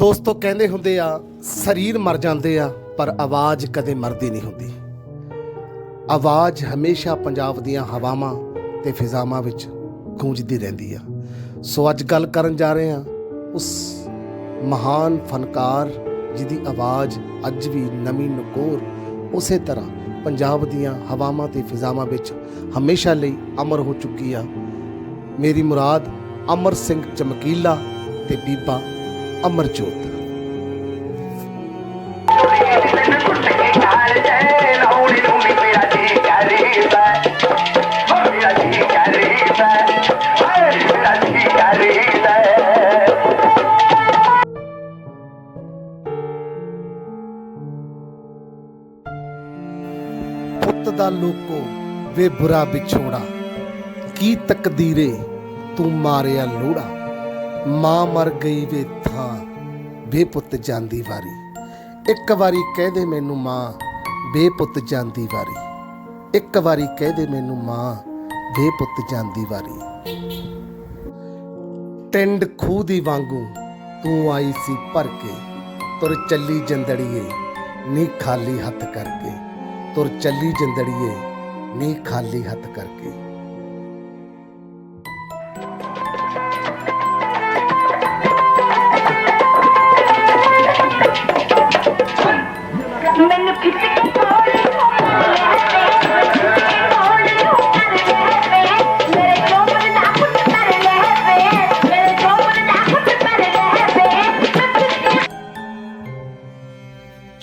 ਦੋਸਤੋ ਕਹਿੰਦੇ ਹੁੰਦੇ ਆ, ਸਰੀਰ ਮਰ ਜਾਂਦੇ ਆ, ਪਰ ਆਵਾਜ਼ ਕਦੇ ਮਰਦੀ ਨਹੀਂ ਹੁੰਦੀ। ਆਵਾਜ਼ ਹਮੇਸ਼ਾ ਪੰਜਾਬ ਦੀਆਂ ਹਵਾਵਾਂ ਤੇ ਫਿਜ਼ਾਵਾਂ ਵਿੱਚ ਗੂੰਜਦੀ ਰਹਿੰਦੀ ਆ। ਸੋ ਅੱਜ ਗੱਲ ਕਰਨ ਜਾ ਰਹੇ ਆ ਉਸ ਮਹਾਨ ਫਨਕਾਰ ਜਿਹਦੀ ਆਵਾਜ਼ ਅੱਜ ਵੀ ਨਵੀਂ ਨਕੋਰ ਉਸੇ ਤਰ੍ਹਾਂ ਪੰਜਾਬ ਦੀਆਂ ਹਵਾਵਾਂ ਤੇ ਫਿਜ਼ਾਵਾਂ ਵਿੱਚ ਹਮੇਸ਼ਾ ਲਈ ਅਮਰ ਹੋ ਚੁੱਕੀ ਆ। ਮੇਰੀ ਮੁਰਾਦ ਅਮਰ ਸਿੰਘ ਚਮਕੀਲਾ ਤੇ ਬੀਬਾ ਅਮਰਜੋਤ। ਪੁੱਤ ਦਾ ਲੋਕੋ ਵੇ ਬੁਰਾ ਵਿਛੋੜਾ ਕੀ ਤਕਦੀਰੇ ਤੂੰ ਮਾਰਿਆ ਲੋੜਾ। ਮਾਂ ਮਰ ਗਈ ਵੇ ਥਾਂ ਬੇਪੁੱਤ ਜਾਂਦੀ ਵਾਰੀ। ਇੱਕ ਵਾਰੀ ਕਹਿ ਦੇ ਮੈਨੂੰ ਮਾਂ ਵੇ ਜਾਂਦੀ ਵਾਰੀ। ਇੱਕ ਵਾਰੀ ਕਹਿ ਦੇ ਮੈਨੂੰ ਮਾਂ ਵੇ ਜਾਂਦੀ ਵਾਰੀ। ਟਿੰਡ ਖੂਹ ਦੀ ਵਾਂਗੂ ਤੂੰ ਆਈ ਸੀ ਭਰ ਕੇ, ਤੁਰ ਚੱਲੀ ਜੰਦੜੀਏ, ਨੀ ਖਾਲੀ ਹੱਥ ਕਰਕੇ। ਤੁਰ ਚੱਲੀ ਜੰਦੜੀਏ, ਨੀ ਖਾਲੀ ਹੱਥ ਕਰਕੇ।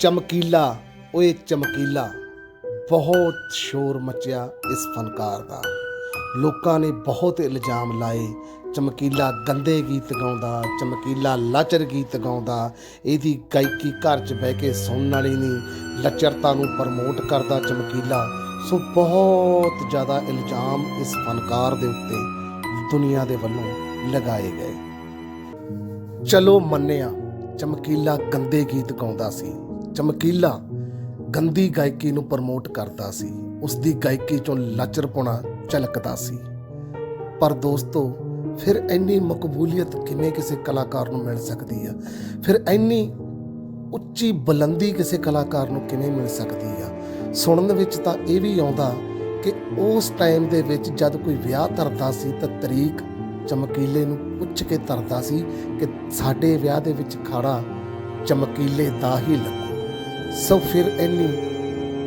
ਚਮਕੀਲਾ, ਓਏ ਚਮਕੀਲਾ। ਬਹੁਤ ਸ਼ੋਰ ਮਚਿਆ ਇਸ ਫਨਕਾਰ ਦਾ। ਲੋਕਾਂ ਨੇ ਬਹੁਤ ਇਲਜ਼ਾਮ ਲਾਏ। ਚਮਕੀਲਾ ਗੰਦੇ ਗੀਤ ਗਾਉਂਦਾ, ਚਮਕੀਲਾ ਲਾਚਰ ਗੀਤ ਗਾਉਂਦਾ। ਇਹਦੀ ਗਾਇਕੀ ਘਰ 'ਚ ਬਹਿ ਕੇ ਸੁਣਨ ਵਾਲੀ ਨਹੀਂ, ਲਚਰਤਾ ਨੂੰ ਪ੍ਰਮੋਟ ਕਰਦਾ ਚਮਕੀਲਾ। ਸੋ ਬਹੁਤ ਜ਼ਿਆਦਾ ਇਲਜ਼ਾਮ ਇਸ ਫਨਕਾਰ ਦੇ ਉੱਤੇ ਦੁਨੀਆ ਦੇ ਵੱਲੋਂ ਲਗਾਏ ਗਏ। ਚਲੋ ਮੰਨਿਆ, ਚਮਕੀਲਾ ਗੰਦੇ ਗੀਤ ਗਾਉਂਦਾ ਸੀ। ਚਮਕੀਲਾ ਗੰਦੀ ਗਾਇਕੀ ਨੂੰ ਪ੍ਰਮੋਟ ਕਰਦਾ ਸੀ। ਉਸ ਦੀ ਗਾਇਕੀ ਚੋਂ ਲਚਰਪੁਣਾ ਝਲਕਦਾ ਸੀ। ਪਰ ਦੋਸਤੋ, ਫਿਰ ਇੰਨੀ ਮਕਬੂਲੀਅਤ ਕਿਵੇਂ ਕਿਸੇ ਕਲਾਕਾਰ ਨੂੰ ਮਿਲ ਸਕਦੀ ਆ? ਫਿਰ ਇੰਨੀ ਉੱਚੀ ਬੁਲੰਦੀ ਕਿਸੇ ਕਲਾਕਾਰ ਨੂੰ ਕਿਵੇਂ ਮਿਲ ਸਕਦੀ ਆ? ਸੁਣਨ ਵਿੱਚ ਤਾਂ ਇਹ ਵੀ ਆਉਂਦਾ ਕਿ ਉਸ ਟਾਈਮ ਦੇ ਵਿੱਚ ਜਦ ਕੋਈ ਵਿਆਹ ਧਰਦਾ ਸੀ ਤਾਂ ਤਰੀਕ ਚਮਕੀਲੇ ਨੂੰ ਪੁੱਛ ਕੇ ਧਰਦਾ ਸੀ ਕਿ ਸਾਡੇ ਵਿਆਹ ਦੇ ਵਿੱਚ ਖਾੜਾ ਚਮਕੀਲੇ ਦਾ ਹੀ ਲੱਗੂ। ਸੋ ਫਿਰ ਇੰਨੀ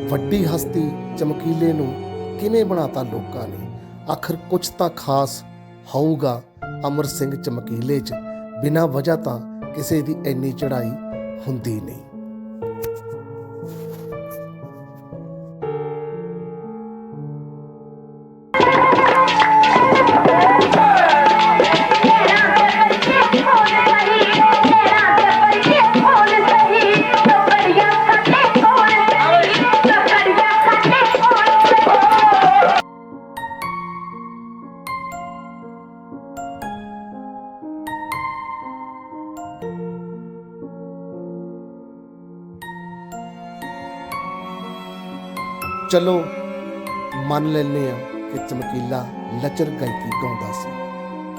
ਵੱਡੀ ਹਸਤੀ ਚਮਕੀਲੇ ਨੂੰ ਕਿਵੇਂ ਬਣਾਤਾ ਲੋਕਾਂ ਨੇ? ਆਖਰ ਕੁਝ ਤਾਂ ਖਾਸ ਹੋਊਗਾ ਅਮਰ ਸਿੰਘ ਚਮਕੀਲੇ 'ਚ। ਬਿਨਾਂ ਵਜ੍ਹਾ ਤਾਂ ਕਿਸੇ ਦੀ ਇੰਨੀ ਚੜ੍ਹਾਈ ਹੁੰਦੀ ਨਹੀਂ। ਚਲੋ, ਮੰਨ ਲੈਨੇ ਆ ਕਿ ਚਮਕੀਲਾ ਲਚਰ ਗਾਇਕੀ ਗਾਉਂਦਾ ਸੀ।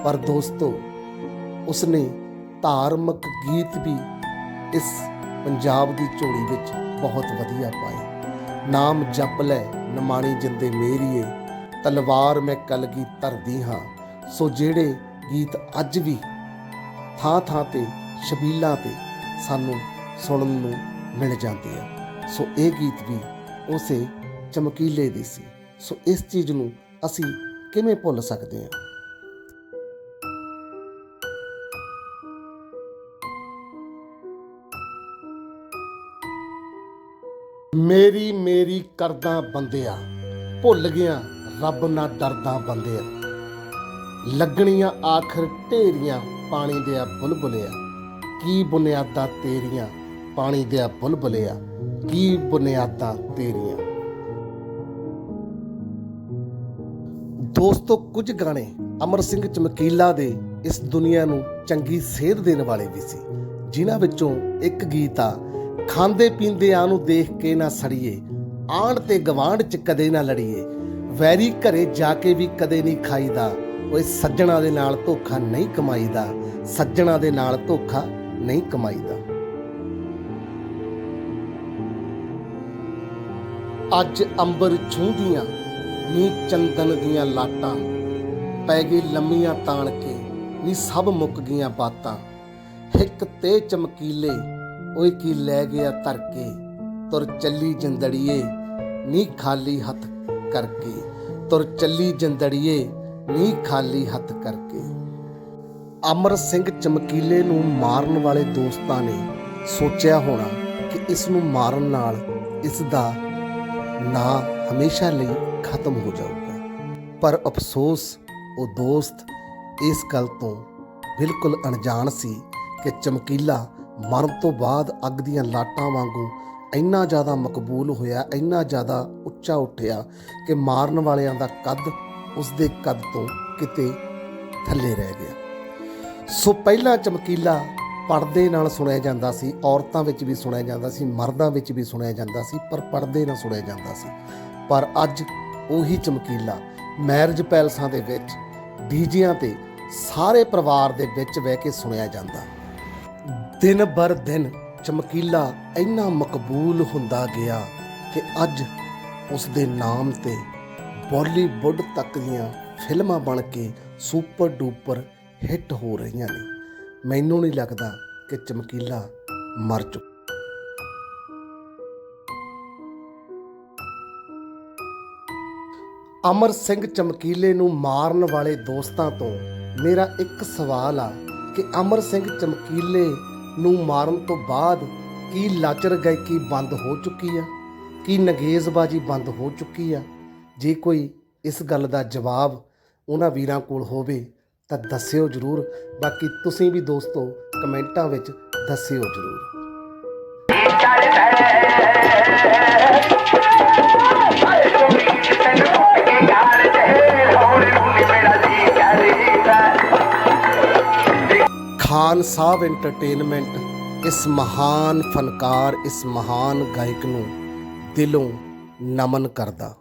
ਪਰ ਦੋਸਤੋ, ਉਸਨੇ ਧਾਰਮਿਕ ਗੀਤ ਵੀ ਇਸ ਪੰਜਾਬ ਦੀ ਝੋਲੀ ਵਿੱਚ ਬਹੁਤ ਵਧੀਆ ਪਾਏ। ਨਾਮ ਜਪ ਲੈ, ਨਮਾਣੀ ਜਿੰਦੇ ਮੇਰੀਏ, ਤਲਵਾਰ ਮੈਂ ਕਲਗੀ ਧਰਦੀ ਹਾਂ। ਸੋ ਜਿਹੜੇ ਗੀਤ ਅੱਜ ਵੀ ਥਾਂ ਥਾਂ ਤੇ, ਸ਼ਬੀਲਾਂ ਤੇ ਸਾਨੂੰ ਸੁਣਨ ਨੂੰ ਮਿਲ ਜਾਂਦੇ ਆ। ਸੋ ਇਹ ਗੀਤ ਵੀ ਉਸੇ ਚਮਕੀਲੇ ਦੀ ਸੀ। ਸੋ ਇਸ ਚੀਜ਼ ਨੂੰ ਅਸੀਂ ਕਿਵੇਂ ਭੁੱਲ ਸਕਦੇ ਹਾਂ? ਮੇਰੀ ਮੇਰੀ ਕਰਦਾ ਬੰਦਿਆ, ਭੁੱਲ ਗਿਆ ਰੱਬ ਨਾ ਡਰਦਾ ਬੰਦਿਆ। ਲੱਗਣੀਆਂ ਆਖਰ ਢੇਰੀਆਂ ਪਾਣੀ ਦਿਆ ਬੁਲਬੁਲਿਆ। ਕੀ ਬੁਨਿਆਦਾਂ ਤੇਰੀਆਂ ਪਾਣੀ ਦੇ ਬੁਲਬੁਲਿਆ? ਕੀ ਬੁਨਿਆਦਾਂ ਤੇਰੀਆਂ? ਦੋਸਤੋ ਕੁਝ ਗਾਣੇ ਅਮਰ ਸਿੰਘ ਚਮਕੀਲਾ ਦੇ ਇਸ ਦੁਨੀਆ ਨੂੰ ਚੰਗੀ ਸੇਧ ਦੇਣ ਵਾਲੇ ਵੀ ਸੀ। ਜਿਨ੍ਹਾਂ ਵਿੱਚੋਂ ਇੱਕ ਗੀਤ ਆ, ਖਾਂਦੇ ਪੀਂਦੇ ਆ ਨੂੰ ਦੇਖ ਕੇ ਨਾ ਸੜੀਏ ਆਣ ਤੇ ਗਵਾਂਢ ਚ ਕਦੇ ਨਾ ਲੜੀਏ, ਵੈਰੀ ਘਰੇ ਜਾ ਕੇ ਵੀ ਕਦੇ ਨਹੀਂ ਖਾਈਦਾ, ਓਏ ਸੱਜਣਾ ਦੇ ਨਾਲ ਧੋਖਾ ਨਹੀਂ ਕਮਾਈਦਾ, ਸੱਜਣਾ ਦੇ ਨਾਲ ਧੋਖਾ ਨਹੀਂ ਕਮਾਈਦਾ। ਅੱਜ ਅੰਬਰ ਛੂੰਦੀਆਂ ਨੀ ਚੰਦਨ ਦੀਆਂ ਲਾਟਾਂ, ਪੈ ਗਈ ਲੰਮੀਆਂ ਤਾਣ ਕੇ, ਨੀ ਸਭ ਮੁੱਕ ਗਈਆਂ ਬਾਤਾਂ। ਹਿੱਕ ਤੇ ਚਮਕੀਲੇ, ਓਏ ਕੀ ਲੈ ਗਿਆ ਧਰ ਕੇ ਤੁਰ ਚੱਲੀ ਜਿੰਦੜੀਏ, ਨੀ ਖਾਲੀ ਹੱਥ ਕਰਕੇ। ਤੁਰ ਚੱਲੀ ਜਿੰਦੜੀਏ, ਨੀ ਖਾਲੀ ਹੱਥ ਕਰਕੇ। ਅਮਰ ਸਿੰਘ ਚਮਕੀਲੇ ਨੂੰ ਮਾਰਨ ਵਾਲੇ ਦੋਸਤਾਂ ਨੇ ਸੋਚਿਆ ਹੋਣਾ ਕਿ ਇਸ ਨੂੰ ਮਾਰਨ ਨਾਲ ਇਸ ਦਾ ਨਾਂ ਹਮੇਸ਼ਾ ਲਈ ਖਤਮ ਹੋ ਜਾਊਗਾ। ਪਰ ਅਫਸੋਸ, ਉਹ ਦੋਸਤ ਇਸ ਗੱਲ ਤੋਂ ਬਿਲਕੁਲ ਅਣਜਾਣ ਸੀ ਕਿ ਚਮਕੀਲਾ ਮਰਨ ਤੋਂ ਬਾਅਦ ਅੱਗ ਦੀਆਂ ਲਾਟਾਂ ਵਾਂਗੂ ਇੰਨਾ ਜ਼ਿਆਦਾ ਮਕਬੂਲ ਹੋਇਆ, ਇੰਨਾ ਜ਼ਿਆਦਾ ਉੱਚਾ ਉੱਠਿਆ ਕਿ ਮਾਰਨ ਵਾਲਿਆਂ ਦਾ ਕੱਦ ਉਸ ਦੇ ਕੱਦ ਤੋਂ ਕਿਤੇ ਥੱਲੇ ਰਹਿ ਗਿਆ। ਸੋ ਪਹਿਲਾਂ ਚਮਕੀਲਾ ਪਰਦੇ ਨਾਲ ਸੁਣਿਆ ਜਾਂਦਾ ਸੀ, ਔਰਤਾਂ ਵਿੱਚ ਵੀ ਸੁਣਿਆ ਜਾਂਦਾ ਸੀ, ਮਰਦਾਂ ਵਿੱਚ ਵੀ ਸੁਣਿਆ ਜਾਂਦਾ ਸੀ, ਪਰ ਪਰਦੇ ਨਾਲ ਸੁਣਿਆ ਜਾਂਦਾ ਸੀ। ਪਰ ਅੱਜ ਉਹੀ ਚਮਕੀਲਾ ਮੈਰਿਜ ਪੈਲਸਾਂ ਦੇ ਵਿੱਚ ਡੀਜਿਆਂ ਤੇ ਸਾਰੇ ਪਰਿਵਾਰ ਦੇ ਵਿੱਚ ਬਹਿ ਕੇ ਸੁਣਿਆ ਜਾਂਦਾ। ਦਿਨ ਬਰ ਦਿਨ ਚਮਕੀਲਾ ਇੰਨਾ ਮਕਬੂਲ ਹੁੰਦਾ ਗਿਆ ਕਿ ਅੱਜ ਉਸ ਦੇ ਨਾਮ ਤੇ ਬਾਲੀਵੁੱਡ ਤੱਕ ਦੀਆਂ ਫਿਲਮਾਂ ਬਣ ਕੇ ਸੁਪਰ ਡੂਪਰ ਹਿੱਟ ਹੋ ਰਹੀਆਂ ਨੇ। ਮੈਨੂੰ ਨਹੀਂ ਲੱਗਦਾ ਕਿ ਚਮਕੀਲਾ ਮਰ ਚੁੱਕਾ ਅਮਰ ਸਿੰਘ ਚਮਕੀਲੇ ਨੂੰ ਮਾਰਨ ਵਾਲੇ ਦੋਸਤਾਂ ਤੋਂ ਮੇਰਾ ਇੱਕ ਸਵਾਲ ਆ ਕਿ ਅਮਰ ਸਿੰਘ ਚਮਕੀਲੇ ਨੂੰ ਮਾਰਨ ਤੋਂ ਬਾਅਦ ਕੀ ਲਾਚਰ ਗਾਇਕੀ ਬੰਦ ਹੋ ਚੁੱਕੀ ਆ? ਕੀ ਨਗੇਜ਼ਬਾਜੀ ਬੰਦ ਹੋ ਚੁੱਕੀ ਆ? ਜੇ ਕੋਈ ਇਸ ਗੱਲ ਦਾ ਜਵਾਬ ਉਹਨਾਂ ਵੀਰਾਂ ਕੋਲ ਹੋਵੇ ਤਾਂ ਦੱਸਿਓ ਜਰੂਰ। ਬਾਕੀ ਤੁਸੀਂ ਵੀ ਦੋਸਤੋ ਕਮੈਂਟਾਂ ਵਿੱਚ ਦੱਸਿਓ ਜਰੂਰ। ਖਾਨ ਸਾਹਿਬ ਐਂਟਰਟੇਨਮੈਂਟ ਇਸ ਮਹਾਨ ਫਨਕਾਰ ਇਸ ਮਹਾਨ ਗਾਇਕ ਨੂੰ ਦਿਲੋਂ ਨਮਨ ਕਰਦਾ।